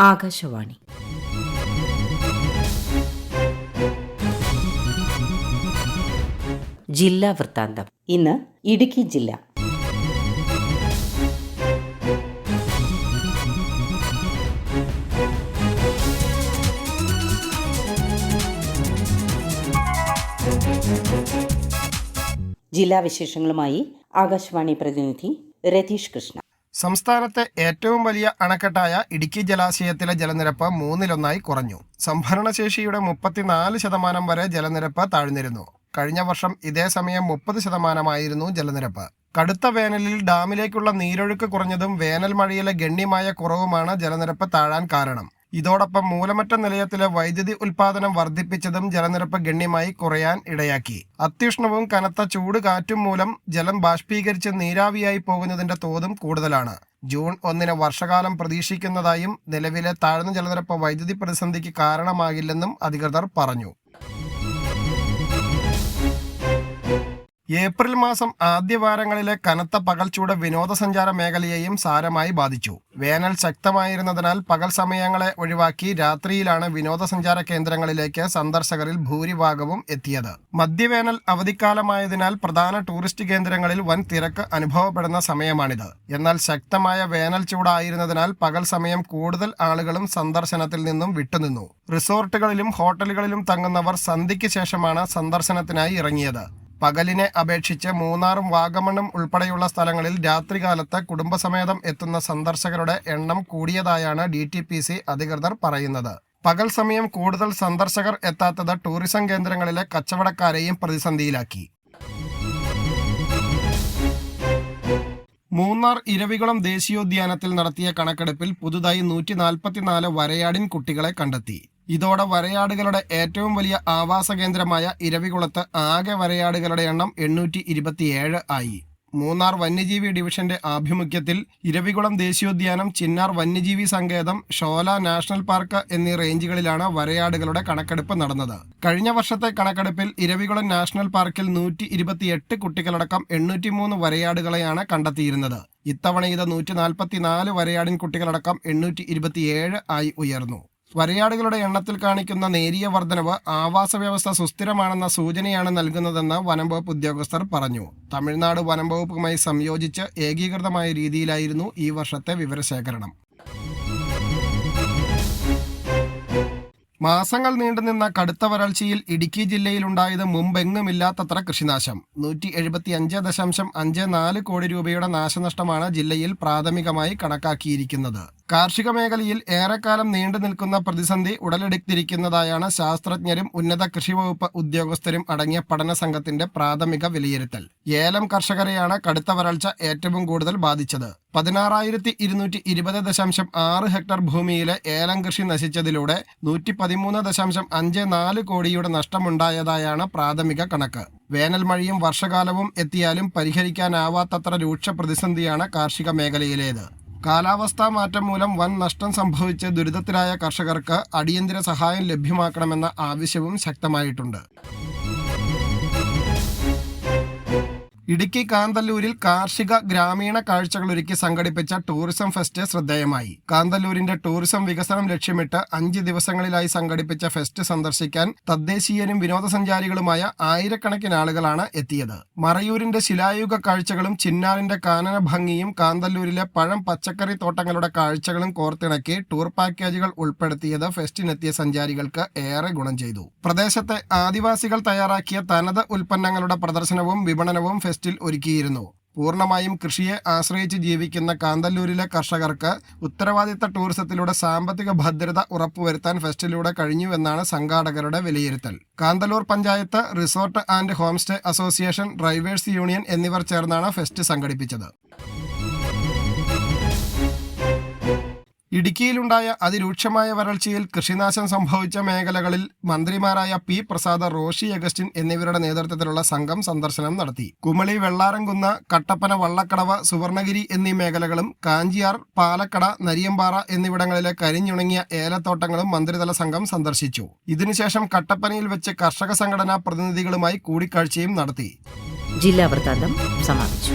ആകാശവാണി. ജില്ലാ വൃത്താന്തം. ഇന്ന് ഇടുക്കി ജില്ല. ജില്ലാ വിശേഷങ്ങളുമായി ആകാശവാണി പ്രതിനിധി രതീഷ് കൃഷ്ണ. സംസ്ഥാനത്തെ ഏറ്റവും വലിയ അണക്കെട്ടായ ഇടുക്കി ജലാശയത്തിലെ ജലനിരപ്പ് മൂന്നിലൊന്നായി കുറഞ്ഞു. സംഭരണശേഷിയുടെ മുപ്പത്തിനാല് ശതമാനം വരെ ജലനിരപ്പ് താഴ്ന്നിരുന്നു. കഴിഞ്ഞ വർഷം ഇതേ സമയം മുപ്പത് ശതമാനമായിരുന്നു ജലനിരപ്പ്. കടുത്ത വേനലിൽ ഡാമിലേക്കുള്ള നീരൊഴുക്ക് കുറഞ്ഞതും വേനൽ മഴയിലെ ഗണ്യമായ കുറവുമാണ് ജലനിരപ്പ് താഴാൻ കാരണം. ഇതോടൊപ്പം മൂലമറ്റ നിലയത്തിലെ വൈദ്യുതി ഉൽപാദനം വർദ്ധിപ്പിച്ചതും ജലനിരപ്പ് ഗണ്യമായി കുറയാൻ ഇടയാക്കി. അത്യുഷ്ണവും കനത്ത ചൂട് കാറ്റും മൂലം ജലം ബാഷ്പീകരിച്ച് നീരാവിയായി പോകുന്നതിന്റെ തോതും കൂടുതലാണ്. ജൂൺ ഒന്നിന് വർഷകാലം പ്രതീക്ഷിക്കുന്നതായും നിലവിലെ താഴ്ന്ന ജലനിരപ്പ് വൈദ്യുതി പ്രതിസന്ധിക്ക് കാരണമാകില്ലെന്നും അധികൃതർ പറഞ്ഞു. ഏപ്രിൽ മാസം ആദ്യവാരങ്ങളിലെ കനത്ത പകൽച്ചൂട് വിനോദസഞ്ചാര മേഖലയെയും സാരമായി ബാധിച്ചു. വേനൽ ശക്തമായിരുന്നതിനാൽ പകൽ സമയങ്ങളെ ഒഴിവാക്കി രാത്രിയിലാണ് വിനോദസഞ്ചാര കേന്ദ്രങ്ങളിലേക്ക് സന്ദർശകരിൽ ഭൂരിഭാഗവും എത്തിയത്. മധ്യവേനൽ അവധിക്കാലമായതിനാൽ പ്രധാന ടൂറിസ്റ്റ് കേന്ദ്രങ്ങളിൽ വൻ തിരക്ക് അനുഭവപ്പെടുന്ന സമയമാണിത്. എന്നാൽ ശക്തമായ വേനൽ ചൂടായിരുന്നതിനാൽ പകൽ സമയം കൂടുതൽ ആളുകളും സന്ദർശനത്തിൽ നിന്നും വിട്ടുനിന്നു. റിസോർട്ടുകളിലും ഹോട്ടലുകളിലും തങ്ങുന്നവർ സന്ധ്യയ്ക്ക് ശേഷമാണ് സന്ദർശനത്തിനായി ഇറങ്ങിയത്. പകലിനെ അപേക്ഷിച്ച് മൂന്നാറും വാഗമണ്ണും ഉൾപ്പെടെയുള്ള സ്ഥലങ്ങളിൽ രാത്രികാലത്ത് കുടുംബസമേതം എത്തുന്ന സന്ദർശകരുടെ എണ്ണം കൂടിയതായാണ് ഡി അധികൃതർ പറയുന്നത്. പകൽ സമയം കൂടുതൽ സന്ദർശകർ എത്താത്തത് ടൂറിസം കേന്ദ്രങ്ങളിലെ കച്ചവടക്കാരെയും പ്രതിസന്ധിയിലാക്കി. മൂന്നാർ ഇരവികുളം ദേശീയോദ്യാനത്തിൽ നടത്തിയ കണക്കെടുപ്പിൽ പുതുതായി നൂറ്റി നാൽപ്പത്തിനാല് വരയാടിൻ കുട്ടികളെ കണ്ടെത്തി. ഇതോടെ വരയാടുകളുടെ ഏറ്റവും വലിയ ആവാസ കേന്ദ്രമായ ഇരവികുളത്ത് ആകെ വരയാടുകളുടെ എണ്ണം എണ്ണൂറ്റി ഇരുപത്തിയേഴ് ആയി. മൂന്നാർ വന്യജീവി ഡിവിഷന്റെ ആഭിമുഖ്യത്തിൽ ഇരവികുളം ദേശീയോദ്യാനം ചിന്നാർ വന്യജീവി സങ്കേതം ഷോല നാഷണൽ പാർക്ക് എന്നീ റേഞ്ചുകളിലാണ് വരയാടുകളുടെ കണക്കെടുപ്പ് നടന്നത്. കഴിഞ്ഞ വർഷത്തെ കണക്കെടുപ്പിൽ ഇരവികുളം നാഷണൽ പാർക്കിൽ നൂറ്റി ഇരുപത്തിയെട്ട് കുട്ടികളടക്കം എണ്ണൂറ്റിമൂന്ന് വരയാടുകളെയാണ് കണ്ടെത്തിയിരുന്നത്. ഇത്തവണ ഇത് നൂറ്റി നാൽപ്പത്തിനാല് വരയാടിൻ കുട്ടികളടക്കം എണ്ണൂറ്റി ഇരുപത്തിയേഴ് ആയി ഉയർന്നു. വരയാടുകളുടെ എണ്ണത്തിൽ കാണിക്കുന്ന നേരിയ വർധനവ് ആവാസ വ്യവസ്ഥ സുസ്ഥിരമാണെന്ന സൂചനയാണ് നൽകുന്നതെന്ന് വനംവകുപ്പ് ഉദ്യോഗസ്ഥർ പറഞ്ഞു. തമിഴ്നാട് വനംവകുപ്പുമായി സംയോജിച്ച് ഏകീകൃതമായ രീതിയിലായിരുന്നു ഈ വർഷത്തെ വിവരശേഖരണം. മാസങ്ങൾ നീണ്ടുനിന്ന കടുത്ത വരൾച്ചയിൽ ഇടുക്കി ജില്ലയിലുണ്ടായത് മുമ്പെങ്ങുമില്ലാത്തത്ര കൃഷിനാശം. നൂറ്റി എഴുപത്തി അഞ്ച് ദശാംശം അഞ്ച് നാല് കോടി രൂപയുടെ നാശനഷ്ടമാണ് ജില്ലയിൽ പ്രാഥമികമായി കണക്കാക്കിയിരിക്കുന്നത്. കാർഷിക മേഖലയിൽ ഏറെക്കാലം നീണ്ടു നിൽക്കുന്ന പ്രതിസന്ധി ഉടലെടുത്തിരിക്കുന്നതായാണ് ശാസ്ത്രജ്ഞരും ഉന്നത കൃഷി വകുപ്പ് ഉദ്യോഗസ്ഥരും അടങ്ങിയ പഠന സംഘത്തിന്റെ പ്രാഥമിക വിലയിരുത്തൽ. ഏലം കർഷകരെയാണ് കടുത്ത വരൾച്ച ഏറ്റവും കൂടുതൽ ബാധിച്ചത്. പതിനാറായിരത്തി ഇരുന്നൂറ്റി ഇരുപത് ദശാംശം ആറ് ഹെക്ടർ ഭൂമിയിലെ ഏലം കൃഷി നശിച്ചതിലൂടെ നൂറ്റി പതിമൂന്ന് ദശാംശം അഞ്ച് നാല് കോടിയുടെ നഷ്ടമുണ്ടായതായാണ് പ്രാഥമിക കണക്ക്. വേനൽ മഴയും വർഷകാലവും എത്തിയാലും പരിഹരിക്കാനാവാത്തത്ര രൂക്ഷ പ്രതിസന്ധിയാണ് കാർഷിക മേഖലയിലേത് കാലാവസ്ഥാ മാറ്റം മൂലം വൻ നഷ്ടം സംഭവിച്ച ദുരിതത്തിലായ കർഷകർക്ക് അടിയന്തര സഹായം ലഭ്യമാക്കണമെന്ന ആവശ്യവും ശക്തമായിട്ടുണ്ട്. ഇടുക്കി കാന്തല്ലൂരിൽ കാർഷിക ഗ്രാമീണ കാഴ്ചകൾ ഒരുക്കി സംഘടിപ്പിച്ച ടൂറിസം ഫെസ്റ്റ് ശ്രദ്ധേയമായി. കാന്തല്ലൂരിന്റെ ടൂറിസം വികസനം ലക്ഷ്യമിട്ട് അഞ്ച് ദിവസങ്ങളിലായി സംഘടിപ്പിച്ച ഫെസ്റ്റ് സന്ദർശിക്കാൻ തദ്ദേശീയരും വിനോദസഞ്ചാരികളുമായ ആയിരക്കണക്കിന് ആളുകളാണ് എത്തിയത്. മറയൂരിന്റെ ശിലായുഗ കാഴ്ചകളും ചിന്നാറിന്റെ കാനന ഭംഗിയും കാന്തല്ലൂരിലെ പഴം പച്ചക്കറി തോട്ടങ്ങളുടെ കാഴ്ചകളും കോർത്തിണക്കി ടൂർ പാക്കേജുകൾ ഉൾപ്പെടുത്തിയത് ഫെസ്റ്റിനെത്തിയ സഞ്ചാരികൾക്ക് ഏറെ ഗുണം ചെയ്തു. പ്രദേശത്തെ ആദിവാസികൾ തയ്യാറാക്കിയ തനത് ഉൽപ്പന്നങ്ങളുടെ പ്രദർശനവും വിപണനവും ഫെസ്റ്റിൽ ഒരുക്കിയിരുന്നു. പൂർണമായും കൃഷിയെ ആശ്രയിച്ച് ജീവിക്കുന്ന കാന്തല്ലൂരിലെ കർഷകർക്ക് ഉത്തരവാദിത്ത ടൂറിസത്തിലൂടെ സാമ്പത്തിക ഭദ്രത ഉറപ്പുവരുത്താൻ ഫെസ്റ്റിലൂടെ കഴിഞ്ഞുവെന്നാണ് സംഘാടകരുടെ വിലയിരുത്തൽ. Kanthalloor panchayat resort and homestay association drivers union എന്നിവർ ചേർന്നാണ് ഫെസ്റ്റ് സംഘടിപ്പിച്ചത്. ഇടുക്കിയിലുണ്ടായ അതിരൂക്ഷമായ വരൾച്ചയിൽ കൃഷിനാശം സംഭവിച്ച മേഖലകളിൽ മന്ത്രിമാരായ പി പ്രസാദ് റോഷി അഗസ്റ്റിൻ എന്നിവരുടെ നേതൃത്വത്തിലുള്ള സംഘം സന്ദർശനം നടത്തി. കുമളി വെള്ളാരംകുന്ന് കട്ടപ്പന വള്ളക്കടവ് സുവർണഗിരി എന്നീ മേഖലകളും കാഞ്ചിയാർ പാലക്കട നരിയമ്പാറ എന്നിവിടങ്ങളിലെ കരിഞ്ഞുണങ്ങിയ ഏലത്തോട്ടങ്ങളും മന്ത്രിതല സംഘം സന്ദർശിച്ചു. ഇതിനുശേഷം കട്ടപ്പനയിൽ വെച്ച് കർഷക സംഘടനാ പ്രതിനിധികളുമായി കൂടിക്കാഴ്ചയും നടത്തി. ജില്ലാ വൃത്താന്തം സമാപിച്ചു.